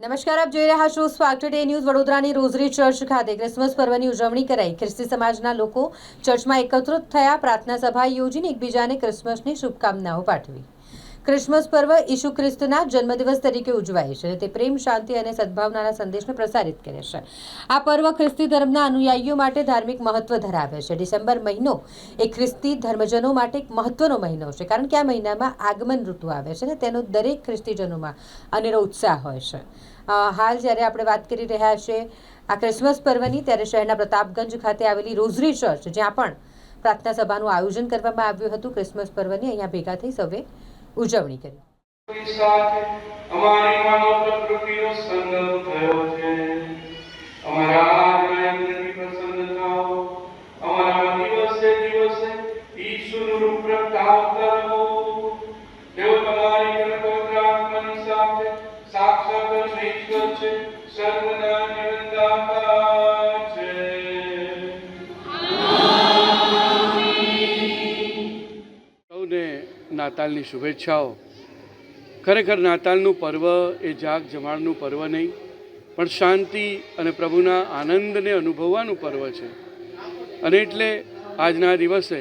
નમસ્કાર, આપ જોઈ રહ્યા છો સ્વાગત ટુડે ન્યૂઝ વડોદરાની રોઝરી ચર્ચ ખાતે. ક્રિસમસ પર્વની ઉજવણી કરાઈ. ખ્રિસ્તી સમાજના લોકો ચર્ચમાં એકત્રિત થયા. પ્રાર્થના સભા યોજીને એકબીજાને ક્રિસમસની શુભકામનાઓ પાઠવી. ક્રિસમસ પર્વ ઈસુ ખ્રિસ્તના જન્મદિવસ તરીકે ઉજવાય છે. તે પ્રેમ, શાંતિ અને સદભાવનાના સંદેશને પ્રસારિત કરે છે. આ પર્વ ખ્રિસ્તી ધર્મના અનુયાયીઓ માટે ધાર્મિક મહત્વ ધરાવે છે. ડિસેમ્બર મહિનો એ ખ્રિસ્તી ધર્મજનો માટે એક મહત્વનો મહિનો છે, કારણ કે આ મહિનામાં આગમન ઋતુ આવે છે અને તેનો દરેક ખ્રિસ્તીજનોમાં અનેરો ઉત્સાહ હોય છે. હાલ જ્યારે આપણે વાત કરી રહ્યા છીએ આ ક્રિસમસ પર્વની, ત્યારે શહેરના પ્રતાપગંજ ખાતે આવેલી રોઝરી ચર્ચ, જ્યાં પણ પ્રાર્થના સભાનું આયોજન કરવામાં આવ્યું હતું. ક્રિસમસ પર્વની અહીંયા ભેગા થઈ સૌએ ઉજવણી કરી. અમારી માનવ પ્રકૃતિનો સંગમ થયો છે. અમારા આજના નાતાલની શુભેચ્છાઓ. ખરેખર નાતાલનું પર્વ એ જાગ જમાડનું પર્વ નહીં, પણ શાંતિ અને પ્રભુના આનંદને અનુભવવાનું પર્વ છે. અને એટલે આજના દિવસે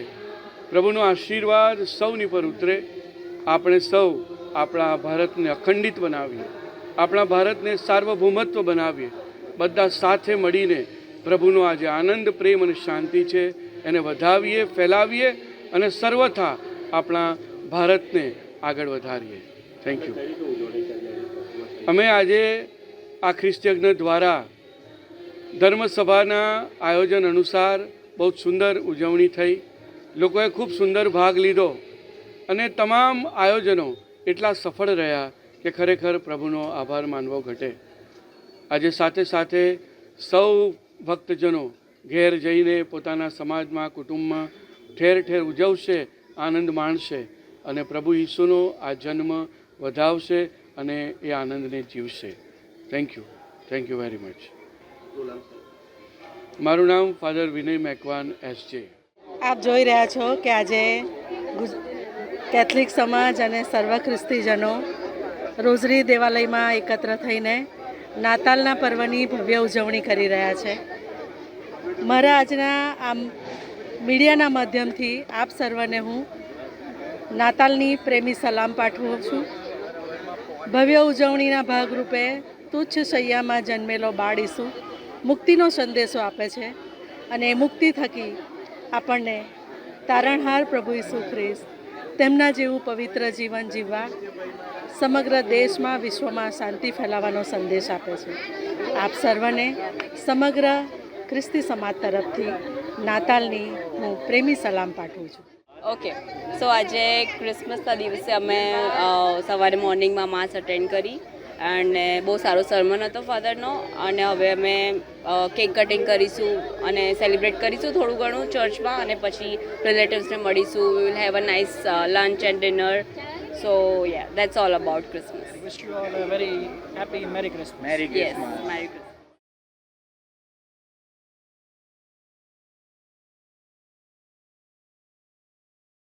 પ્રભુનો આશીર્વાદ સૌની પર ઉતરે. આપણે સૌ આપણા ભારતને અખંડિત બનાવીએ. આપણા ભારતને સાર્વભૌમત્વ બનાવીએ. બધા સાથે મળીને પ્રભુનો આજે આનંદ, પ્રેમ અને શાંતિ છે. એને વધાવીએ, ફેલાવીએ અને સર્વથા આપણા ભારતને આગળ વધારીએ. થેન્ક યુ અમે આજે આ ખ્રિસ્તયજ્ઞ દ્વારા ધર્મસભાના આયોજન અનુસાર બહુ સુંદર ઉજવણી થઈ. લોકોએ ખૂબ સુંદર ભાગ લીધો અને તમામ આયોજનો એટલા સફળ રહ્યા કે ખરેખર પ્રભુનો આભાર માનવો ઘટે. આજે સાથે સાથે સૌ ભક્તજનો ઘેર જઈને પોતાના સમાજમાં, કુટુંબમાં ઠેર ઠેર ઉજવશે, આનંદ માણશે. અને પ્રભુ ઈસુનો આ જન્મ વધાવશે અને એ આનંદને જીવશે. Thank you thank you very much મારું નામ ફાધર વિનય મેકવાન એસ જે. આપ જોઈ રહ્યા છો કે આજે કેથલિક સમાજ અને સર્વ ખ્રિસ્તીજનો રોઝરી દેવાલયમાં એકત્ર થઈને નાતાલના પર્વની ભવ્ય ઉજવણી કરી રહ્યા છે. મારા આજના આમ મીડિયાના માધ્યમથી આપ સર્વને હું નાતાલની પ્રેમી સલામ પાઠવું છું. ભવ્ય ઉજવણીના ભાગરૂપે તુચ્છ શૈયામાં જન્મેલો બાળ ઈસુ મુક્તિનો સંદેશો આપે છે અને મુક્તિ થકી આપણને તારણહાર પ્રભુ ઈસુ ખ્રિસ્ત તેમના જેવું પવિત્ર જીવન જીવવા સમગ્ર દેશમાં વિશ્વમાં શાંતિ ફેલાવવાનો સંદેશ આપે છે. આપ સર્વને સમગ્ર ખ્રિસ્તી સમાજ તરફથી નાતાલની હું પ્રેમી સલામ પાઠવું છું. ઓકે સો આજે ક્રિસમસના દિવસે અમે સવારે મોર્નિંગમાં માસ અટેન્ડ કરી અને બહુ સારો સરમન હતો ફાધરનો અને હવે અમે કેક કટિંગ કરીશું અને સેલિબ્રેટ કરીશું થોડું ઘણું ચર્ચમાં અને પછી રિલેટિવ્સને મળીશું. Will have a nice lunch and dinner so ya that's all about Christmas very happy happy Merry Christmas. Yes merry Christmas